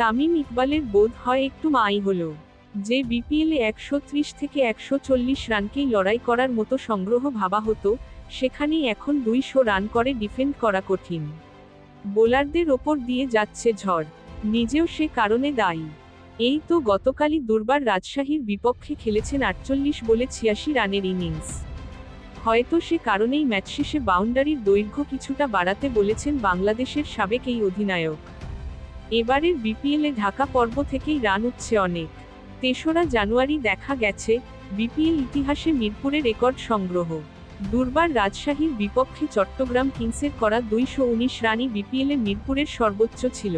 তামিম ইকবালের বোধ হয় একটু মাই হলো, যে বিপিএলে একশো ত্রিশ থেকে একশো চল্লিশ রানকেই লড়াই করার মতো সংগ্রহ ভাবা হতো, সেখানেই এখন দুইশো রান করে ডিফেন্ড করা কঠিন। বোলারদের ওপর দিয়ে যাচ্ছে ঝড়, নিজেও সে কারণে দায়ী। এই তো গতকালই দুর্বার রাজশাহীর বিপক্ষে খেলেছেন আটচল্লিশ বলে ছিয়াশি রানের ইনিংস। হয়তো সে কারণেই ম্যাচ শেষে বাউন্ডারির দৈর্ঘ্য কিছুটা বাড়াতে বলেছেন বাংলাদেশের সাবেক এই অধিনায়ক। এবারের বিপিএলে ঢাকা পর্ব থেকেই রান উঠছে অনেক। তেসরা জানুয়ারি দেখা গেছে, বিপিএল ইতিহাসে মিরপুরে রেকর্ড সংগ্রহ। দুর্বার রাজশাহীর বিপক্ষে চট্টগ্রাম কিংসের করা দুইশো উনিশ রানই বিপিএলে মিরপুরের সর্বোচ্চ ছিল।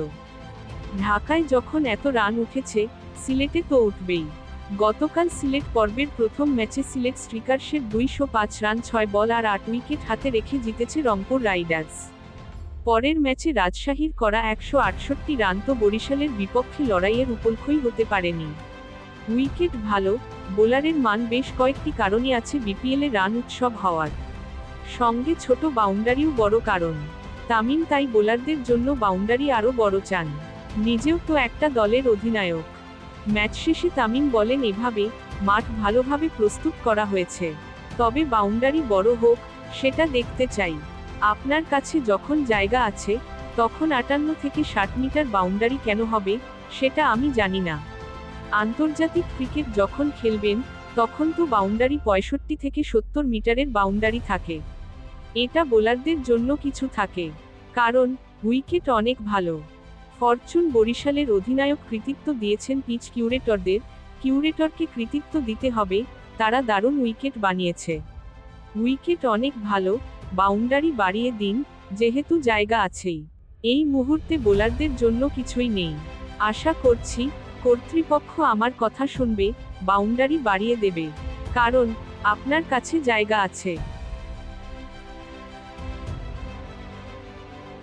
ঢাকায় যখন এত রান উঠেছে, সিলেটে তো উঠবেই। গতকাল সিলেট পর্বের প্রথম ম্যাচে সিলেট স্ট্রিকার্সের দুইশো পাঁচ রান, ছয় বল আর আট উইকেট হাতে রেখে জিতেছে রংপুর রাইডার্স। পরের ম্যাচে রাজশাহীর করা একশো আটষট্টি রান তো বরিশালের বিপক্ষে লড়াইয়ের উপলক্ষই হতে পারেনি। উইকেট ভালো, বোলারের মান বেশ কয়েকটি কারণই আছে বিপিএলে রান উৎসব হওয়ার। সঙ্গে ছোট বাউন্ডারিও বড় কারণ। তামিম তাই বোলারদের জন্য বাউন্ডারি আরও বড় চান। নিজেও তো একটা দলের অধিনায়ক। ম্যাচ শেষে তামিম বলেন, এভাবে মাঠ ভালোভাবে প্রস্তুত করা হয়েছে। তবে বাউন্ডারি বড় হোক, সেটা দেখতে চাই। আপনার কাছে যখন জায়গা আছে, তখন আটান্ন থেকে ষাট মিটার বাউন্ডারি কেন হবে, সেটা আমি জানি না। আন্তর্জাতিক ক্রিকেট যখন খেলবেন, তখন তো বাউন্ডারি পঁয়ষট্টি থেকে সত্তর মিটারের বাউন্ডারি থাকে। এটা বোলারদের জন্য কিছু থাকে। কারণ, উইকেট অনেক ভালো। ফরচুন বরিশালের অধিনায়ক কৃতিত্ব দিয়েছেন পিচ কিউরেটরদের, কিউরেটরকে কৃতিত্ব দিতে হবে, তারা দারুণ উইকেট বানিয়েছে। উইকেট অনেক ভালো বাউন্ডারি বাড়িয়ে দিন, যেহেতু জায়গা আছেই। এই মুহূর্তে বোলারদের জন্য কিছুই নেই। আশা করছি, কর্তৃপক্ষ আমার কথা শুনবে, বাউন্ডারি বাড়িয়ে দেবে। কারণ, আপনার কাছে জায়গা আছে।